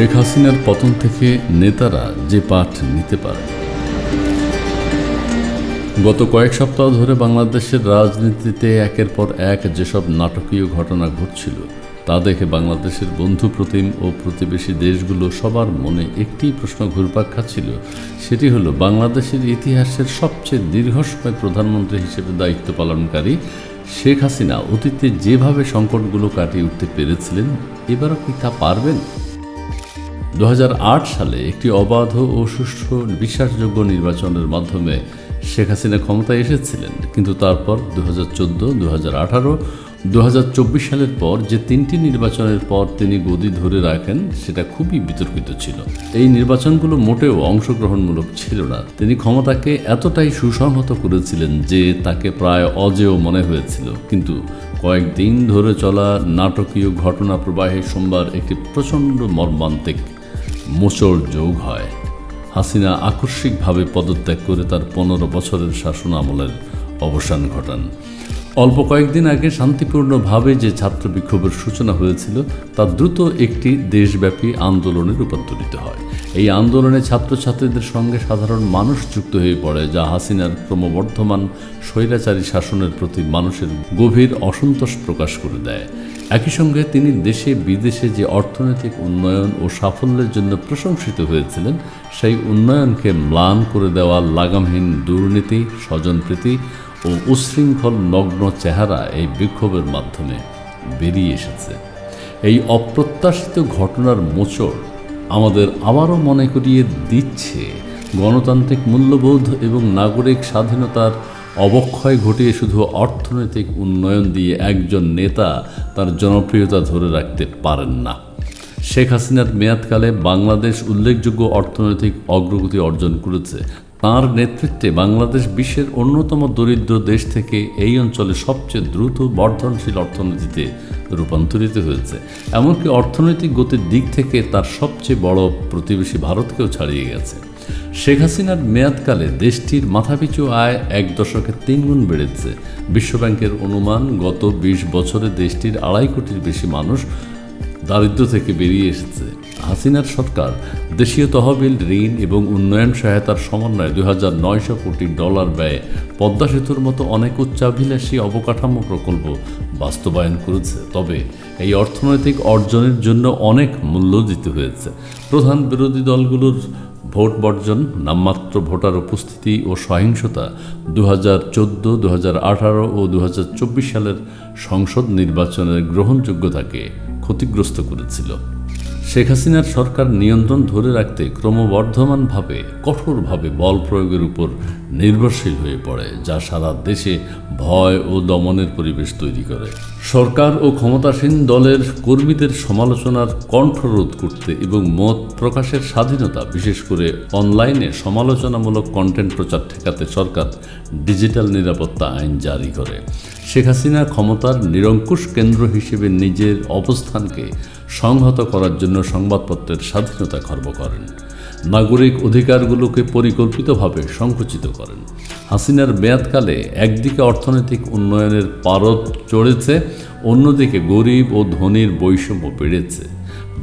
শেখ হাসিনার পতন থেকে নেতারা যে পাঠ নিতে পারে। গত কয়েক সপ্তাহ ধরে বাংলাদেশের রাজনীতিতে একের পর এক যেসব নাটকীয় ঘটনা ঘটছিল, তা দেখে বাংলাদেশের বন্ধু প্রতিম ও প্রতিবেশী দেশগুলো সবার মনে একটি প্রশ্ন ঘুরপাক খাচ্ছিল। সেটি হলো, বাংলাদেশের ইতিহাসের সবচেয়ে দীর্ঘ সময় প্রধানমন্ত্রী হিসেবে দায়িত্ব পালনকারী শেখ হাসিনা অতীতে যেভাবে সংকটগুলো কাটিয়ে উঠতে পেরেছিলেন, এবারও কি তা পারবেন? দু হাজার আট সালে একটি অবাধ ও সুষ্ঠু বিশ্বাসযোগ্য নির্বাচনের মাধ্যমে শেখ হাসিনা ক্ষমতায় এসেছিলেন। কিন্তু তারপর দু হাজার চোদ্দ, দু হাজার আঠারো, দু সালের পর যে তিনটি নির্বাচনের পর তিনি গদি ধরে রাখেন, সেটা খুবই বিতর্কিত ছিল। এই নির্বাচনগুলো মোটেও অংশগ্রহণমূলক ছিল না। তিনি ক্ষমতাকে এতটাই সুসংহত করেছিলেন যে তাকে প্রায় অজেয় মনে হয়েছিল। কিন্তু কয়েকদিন ধরে চলা নাটকীয় ঘটনা প্রবাহে সোমবার একটি প্রচণ্ড মর্মান্তিক মোচড় যোগ হয়। হাসিনা আকস্মিকভাবে পদত্যাগ করে তার পনেরো বছরের শাসন আমলের অবসান ঘটান। অল্প কয়েকদিন আগে শান্তিপূর্ণভাবে যে ছাত্র বিক্ষোভের সূচনা হয়েছিল, তা দ্রুত একটি দেশব্যাপী আন্দোলনে রূপান্তরিত হয়। এই আন্দোলনে ছাত্রছাত্রীদের সঙ্গে সাধারণ মানুষ যুক্ত হয়ে পড়ে, যা হাসিনার ক্রমবর্ধমান স্বৈরাচারী শাসনের প্রতি মানুষের গভীর অসন্তোষ প্রকাশ করে দেয়। একই সঙ্গে তিনি দেশে বিদেশে যে অর্থনৈতিক উন্নয়ন ও সাফল্যের জন্য প্রশংসিত হয়েছিলেন, সেই উন্নয়নকে ম্লান করে দেওয়া লাগামহীন দুর্নীতি, স্বজনপ্রীতি ও উচ্ছৃঙ্খল নগ্ন চেহারা এই বিক্ষোভের মাধ্যমে বেরিয়ে এসেছে। এই অপ্রত্যাশিত ঘটনার মোচড় আমাদের আবারও মনে করিয়ে দিচ্ছে। গণতান্ত্রিক মূল্যবোধ এবং নাগরিক স্বাধীনতার অবক্ষয় ঘটিয়ে শুধু অর্থনৈতিক উন্নয়ন দিয়ে একজন নেতা তার জনপ্রিয়তা ধরে রাখতে পারেন না। শেখ হাসিনার মেয়াদকালে বাংলাদেশ উল্লেখযোগ্য অর্থনৈতিক অগ্রগতি অর্জন করেছে। তার নেতৃত্বে বাংলাদেশ বিশ্বের অন্যতম দরিদ্র দেশ থেকে এই অঞ্চলে সবচেয়ে দ্রুত বর্ধনশীল অর্থনীতিতে রূপান্তরিত হয়েছে। এমনকি অর্থনৈতিক গতির দিক থেকে তার সবচেয়ে বড় প্রতিবেশী ভারতকেও ছাড়িয়ে গেছে। শেখ হাসিনার মেয়াদকালে দেশটির মাথাপিছু আয় এক দশকে তিনগুণ বেড়েছে। বিশ্বব্যাংকের অনুমান, গত বিশ বছরে দেশটির আড়াই কোটির বেশি মানুষ দারিদ্র থেকে বেরিয়ে এসেছে। হাসিনার সরকার দেশীয় তহবিল, ঋণ এবং উন্নয়ন সহায়তার সমন্বয়ে দুই হাজার নয়শো কোটি ডলার ব্যয়ে পদ্মা সেতুর মতো অনেক উচ্চাভিলাষী অবকাঠামো প্রকল্প বাস্তবায়ন করেছে। তবে এই অর্থনৈতিক অর্জনের জন্য অনেক মূল্য দিতে হয়েছে। প্রধান বিরোধী দলগুলোর ভোট বর্জন, নামমাত্র ভোটার উপস্থিতি ও সহিংসতা দু হাজার চোদ্দ দু হাজার আঠারো ও দু হাজার চব্বিশ সালের সংসদ নির্বাচনের গ্রহণযোগ্যতাকে ক্ষতিগ্রস্ত করেছিল। শেখ হাসিনার সরকার নিয়ন্ত্রণ ধরে রাখতে ক্রমবর্ধমানভাবে, কঠোরভাবে বল প্রয়োগের উপর নির্ভরশীল হয়ে পড়ে, যা সারা দেশে ভয় ও দমনের পরিবেশ তৈরি করে। সরকার ও ক্ষমতাসীন দলের কর্মীদের সমালোচনার কণ্ঠরোধ করতে এবং মত প্রকাশের স্বাধীনতা, বিশেষ করে অনলাইনে সমালোচনামূলক কন্টেন্ট প্রচার ঠেকাতে সরকার ডিজিটাল নিরাপত্তা আইন জারি করে। শেখ হাসিনা ক্ষমতার নিরঙ্কুশ কেন্দ্র হিসেবে নিজের অবস্থানকে সংহত করার জন্য সংবাদপত্রের স্বাধীনতা খর্ব করেন। নাগরিক অধিকারগুলোকে পরিকল্পিতভাবে সংকুচিত করেন। হাসিনার মেয়াদকালে একদিকে অর্থনৈতিক উন্নয়নের পারদ চড়েছে, অন্যদিকে গরিব ও ধনীর বৈষম্য বেড়েছে।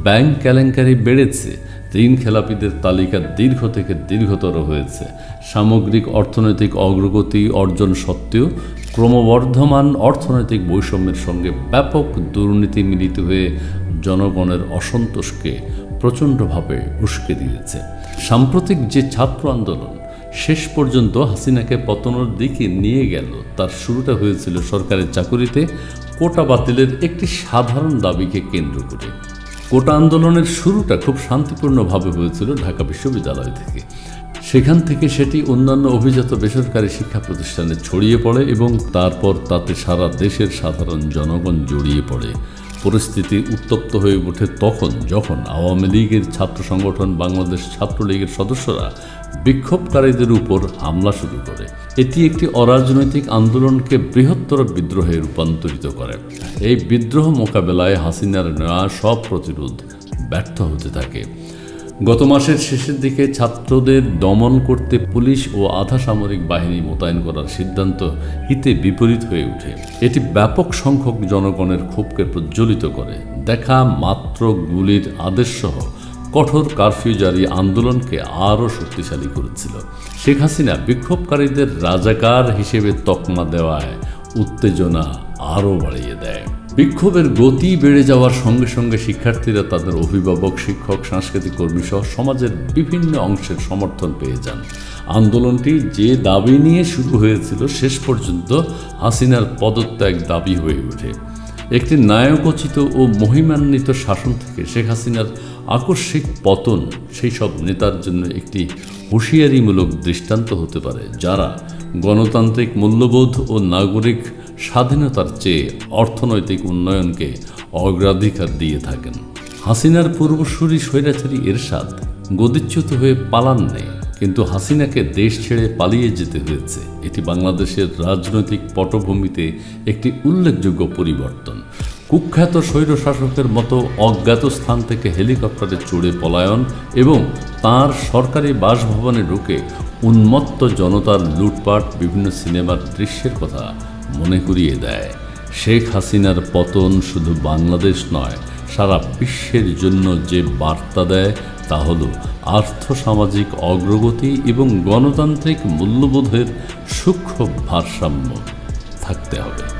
ব্যাংক কেলেঙ্কারি বেড়েছে, ঋণ খেলাপিদের তালিকা দীর্ঘ থেকে দীর্ঘতর হয়েছে। সামগ্রিক অর্থনৈতিক অগ্রগতি অর্জন সত্ত্বেও ক্রমবর্ধমান অর্থনৈতিক বৈষম্যের সঙ্গে ব্যাপক দুর্নীতি মিলিত হয়ে জনগণের অসন্তোষকে প্রচণ্ডভাবে উস্কে দিয়েছে। সাম্প্রতিক যে ছাত্র আন্দোলন, শেষ পর্যন্ত হাসিনাকে পতনের দিকে নিয়ে গেল, তার শুরুটা হয়েছিল সরকারের চাকুরিতে, কোটা বাতিলের একটি সাধারণ দাবিকে কেন্দ্র করে। কোটা আন্দোলনের শুরুটা খুব শান্তিপূর্ণভাবে হয়েছিল ঢাকা বিশ্ববিদ্যালয় থেকে। সেখান থেকে সেটি অন্যান্য অভিজাত বেসরকারি শিক্ষা প্রতিষ্ঠানে ছড়িয়ে পড়ে এবং তারপর তাতে সারা দেশের সাধারণ জনগণ জড়িয়ে পড়ে। পরিস্থিতি উত্তপ্ত হয়ে ওঠে তখন যখন আওয়ামী লীগের ছাত্র সংগঠন বাংলাদেশ ছাত্রলীগের সদস্যরা বিক্ষোভকারীদের উপর হামলা শুরু করে। এটি একটি অরাজনৈতিক আন্দোলনকে বৃহত্তর বিদ্রোহে রূপান্তরিত করে। এই বিদ্রোহ মোকাবেলায় হাসিনার নেওয়া সব প্রতিরোধ ব্যর্থ হতে থাকে। গত মাসের শেষের দিকে ছাত্রদের দমন করতে পুলিশ ও আধা সামরিক বাহিনী মোতায়েন করার সিদ্ধান্ত হিতে বিপরীত হয়ে ওঠে। এটি ব্যাপক সংখ্যক জনগণের ক্ষোভকে প্রজ্বলিত করে। দেখা মাত্র গুলির আদেশসহ কঠোর কারফিউ জারি আন্দোলনকে আরও শক্তিশালী করেছিল। শেখ হাসিনা বিক্ষোভকারীদের রাজাকার হিসেবে তকমা দেওয়ায় উত্তেজনা আরও বাড়িয়ে দেয়। বিক্ষোভের গতি বেড়ে যাওয়ার সঙ্গে সঙ্গে শিক্ষার্থীরা তাদের অভিভাবক, শিক্ষক, সাংস্কৃতিক কর্মী সহ সমাজের বিভিন্ন অংশের সমর্থন পেয়ে যান। আন্দোলনটি যে দাবি নিয়ে শুরু হয়েছিল শেষ পর্যন্ত হাসিনার পদত্যাগ দাবি হয়ে ওঠে। একটি নায়কোচিত ও মহিমান্বিত শাসন থেকে শেখ হাসিনার আকস্মিক পতন সেই সব নেতার জন্য একটি হুঁশিয়ারিমূলক দৃষ্টান্ত হতে পারে, যারা গণতান্ত্রিক মূল্যবোধ ও নাগরিক স্বাধীনতার চেয়ে অর্থনৈতিক উন্নয়নকে অগ্রাধিকার দিয়ে থাকেন। হাসিনার পূর্বসূরি স্বৈরাচারী এরশাদ গদিচ্যুত হয়ে পালান নেই কিন্তু হাসিনাকে দেশ ছেড়ে পালিয়ে যেতে হয়েছে। এটি বাংলাদেশের রাজনৈতিক পটভূমিতে একটি উল্লেখযোগ্য পরিবর্তন। কুখ্যাত স্বৈরশাসকের মতো অজ্ঞাত স্থান থেকে হেলিকপ্টারে চড়ে পলায়ন এবং তার সরকারি বাসভবনে ঢুকে উন্মত্ত জনতার লুটপাট, বিভিন্ন সিনেমার দৃশ্যের কথা মনে করিয়ে দেয়। শেখ হাসিনার পতন শুধু বাংলাদেশ নয়, সারা বিশ্বের জন্য যে বার্তা দেয় তা হল আর্থসামাজিক অগ্রগতি এবং গণতান্ত্রিক মূল্যবোধের সূক্ষ্ম ভারসাম্য থাকতে হবে।